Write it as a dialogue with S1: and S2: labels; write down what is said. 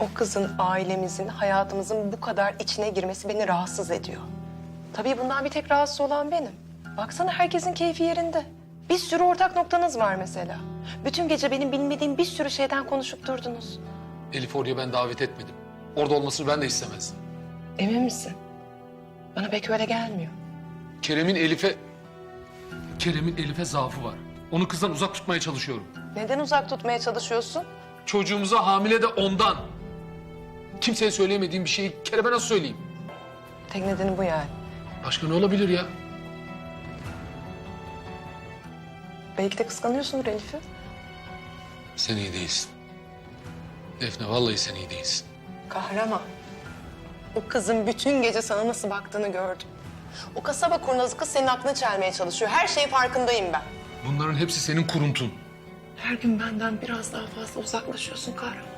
S1: O kızın ailemizin, hayatımızın bu kadar içine girmesi beni rahatsız ediyor. Tabii bundan bir tek rahatsız olan benim. Baksana herkesin keyfi yerinde. Bir sürü ortak noktanız var mesela. Bütün gece benim bilmediğim bir sürü şeyden konuşup durdunuz.
S2: Elif oraya ben davet etmedim. Orada olmasını ben de istemezdim.
S1: Emin misin? Bana pek öyle gelmiyor.
S2: Kerem'in Elif'e... Kerem'in Elif'e zaafı var. Onu kızdan uzak tutmaya çalışıyorum.
S1: Neden uzak tutmaya çalışıyorsun?
S2: Çocuğumuza hamile de ondan. Kimseye söyleyemediğim bir şeyi Kerem'e nasıl söyleyeyim?
S1: Tek nedeni bu yani.
S2: Başka ne olabilir ya?
S1: Belki de kıskanıyorsundur Elif'i.
S2: Sen iyi değilsin. Defne vallahi sen iyi değilsin.
S1: Kahraman. O kızın bütün gece sana nasıl baktığını gördüm. O kasaba kurnazı kız senin aklını çelmeye çalışıyor. Her şeyin farkındayım ben.
S2: Bunların hepsi senin kuruntun.
S1: Her gün benden biraz daha fazla uzaklaşıyorsun kahraman.